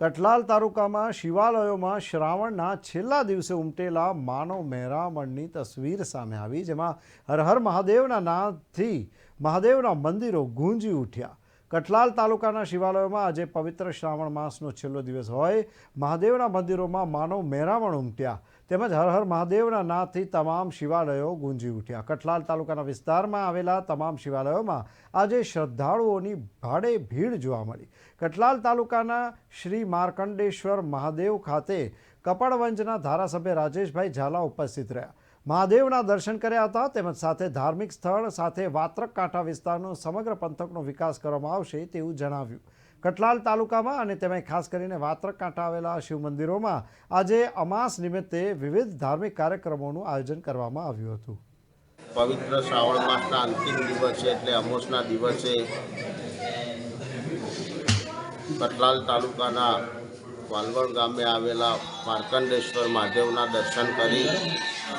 કઠલાલ તાલુકામાં શિવાલયોમાં શ્રાવણના છેલ્લા દિવસે ઉમટેલા માનવ મહેરામણની તસવીર સામે આવી, જેમાં હર હર મહાદેવના નાદથી મહાદેવના મંદિરો ગુંજી ઉઠ્યા. કઠલાલ તાલુકાના શિવાલયોમાં આજે પવિત્ર શ્રાવણ માસનો છેલ્લો દિવસ હોય. મહાદેવના મંદિરોમાં માનવ મહેરામણ ઉમટ્યા. તેમજ હર હર મહાદેવના નાદથી તમામ શિવાલયો ગુંજી ઉઠ્યા. કઠલાલ તાલુકાના વિસ્તારમાં આવેલા તમામ શિવાલયોમાં આજે શ્રદ્ધાળુઓની ભાડે ભીડ જોવા મળી. કઠલાલ તાલુકાના શ્રી માર્કંડેશ્વર મહાદેવ ખાતે કપડવંજના ધારાસભ્ય રાજેશભાઈ ઝાલા ઉપસ્થિત રહ્યા. મહાદેવના દર્શન કર્યા હતા, તેમજ સાથે ધાર્મિક સ્થળ, સાથે વાત્રક કાંઠા વિસ્તારનો સમગ્ર પંથકનો વિકાસ કરવામાં આવશે તેવું જણાવ્યું. કટલાલ તાલુકામાં અને તેમાં ખાસ કરીને વાત્રક કાંઠા આવેલા શિવ મંદિરોમાં આજે અમાસ નિમિત્તે વિવિધ ધાર્મિક કાર્યક્રમોનું આયોજન કરવામાં આવ્યું હતું. પવિત્ર શ્રાવણ માસના અંતિમ દિવસે એટલે અમોસના દિવસે કટલાલ તાલુકાના વાલવણ ગામે આવેલા માર્કંડેશ્વર મહાદેવના દર્શન કરી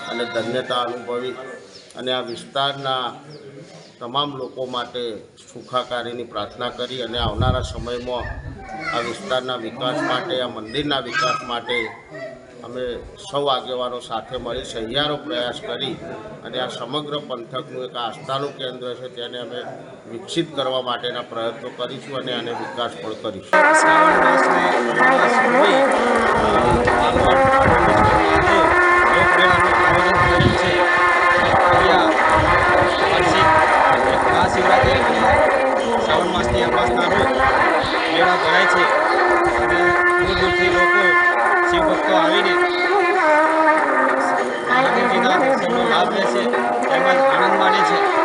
અને ધન્યતા અનુભવી અને આ વિસ્તારના તમામ લોકો માટે સુખાકારીની પ્રાર્થના કરી અને આવનારા સમયમાં આ વિસ્તારના વિકાસ માટે, આ મંદિરના વિકાસ માટે અમે સૌ આગેવાનો સાથે મળી સહિયારો પ્રયાસ કરી અને આ સમગ્ર પંથકનું એક આસ્થાનું કેન્દ્ર છે તેને અમે વિકસિત કરવા માટેના પ્રયત્નો કરીશું અને આને વિકાસ પણ કરીશું. શ્રાવણ માસને માસ હોઈ મહાદેવજીના આપે છે. તેમજ આનંદ માણે છે.